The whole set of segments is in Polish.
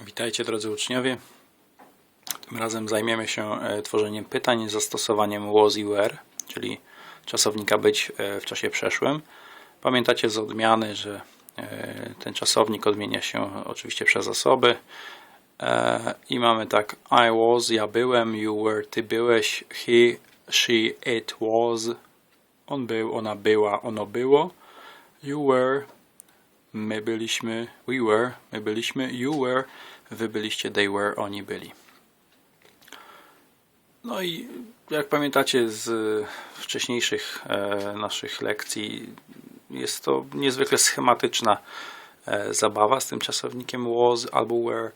Witajcie drodzy uczniowie. Tym razem zajmiemy się e, tworzeniem pytań z zastosowaniem was i were, czyli czasownika być e, w czasie przeszłym. Pamiętacie z odmiany, że e, ten czasownik odmienia się oczywiście przez osoby. I mamy tak I was, ja byłem, you were, ty byłeś, he, she, it was, on był, ona była, ono było, you were, My byliśmy, we were, my byliśmy, you were, wy byliście, they were, oni byli. No i jak pamiętacie z wcześniejszych e, naszych lekcji, jest to niezwykle schematyczna e, zabawa z tym czasownikiem was albo were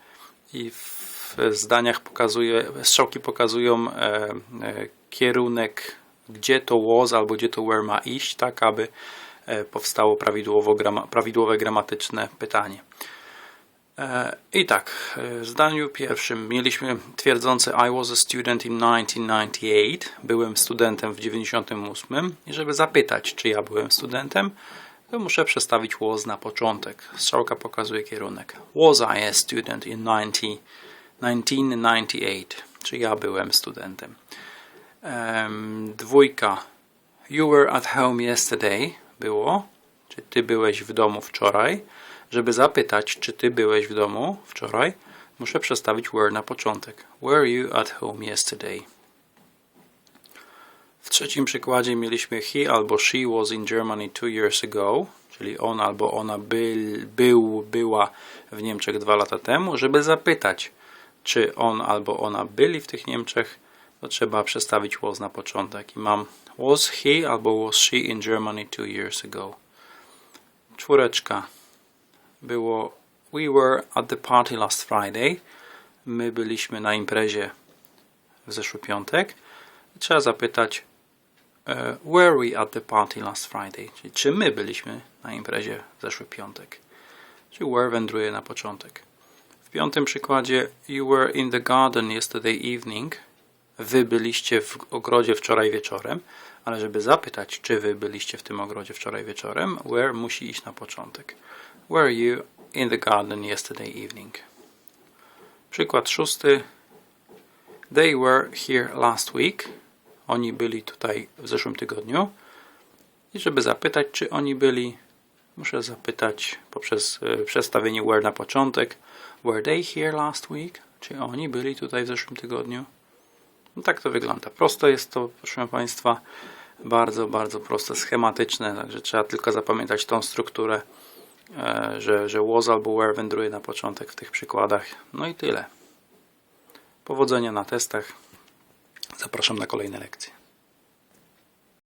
i w zdaniach pokazuje, strzałki pokazują e, kierunek, gdzie to was albo gdzie to were ma iść, tak aby powstało prawidłowo, prawidłowe gramatyczne pytanie. E, I tak, e, w zdaniu pierwszym mieliśmy twierdzące I was a student in 1998. Byłem studentem w 98. I żeby zapytać, czy ja byłem studentem, to muszę przestawić was na początek. Strzałka pokazuje kierunek. Was I a student in 90, 1998? Czy ja byłem studentem? Em, dwójka. You were at home yesterday. Było. Czy ty byłeś w domu wczoraj? Żeby zapytać, czy ty byłeś w domu wczoraj, muszę przestawić were na początek. Were you at home yesterday? W trzecim przykładzie mieliśmy he albo she was in Germany two years ago, czyli on albo ona był, był była w Niemczech dwa lata temu. Żeby zapytać, czy on albo ona byli w tych Niemczech, to trzeba przestawić was na początek. I mam was he albo was she in Germany two years ago. Czwóreczka było We were at the party last Friday. My byliśmy na imprezie w zeszły piątek. Trzeba zapytać e, Were we at the party last Friday? Czyli czy my byliśmy na imprezie w zeszły piątek? Czyli were wędruje na początek. W piątym przykładzie You were in the garden yesterday evening. Wy byliście w ogrodzie wczoraj wieczorem, ale żeby zapytać, czy wy byliście w tym ogrodzie wczoraj wieczorem, where musi iść na początek. Were you in the garden yesterday evening? Przykład szósty. They were here last week. Oni byli tutaj w zeszłym tygodniu. I żeby zapytać, czy oni byli, muszę zapytać poprzez e, przestawienie were na początek. Were they here last week? Czy oni byli tutaj w zeszłym tygodniu? No tak to wygląda. Prosto jest to, proszę Państwa, bardzo, bardzo proste, schematyczne, także trzeba tylko zapamiętać tą strukturę, e, że, że was albo were wędruje na początek w tych przykładach. No i tyle. Powodzenia na testach. Zapraszam na kolejne lekcje.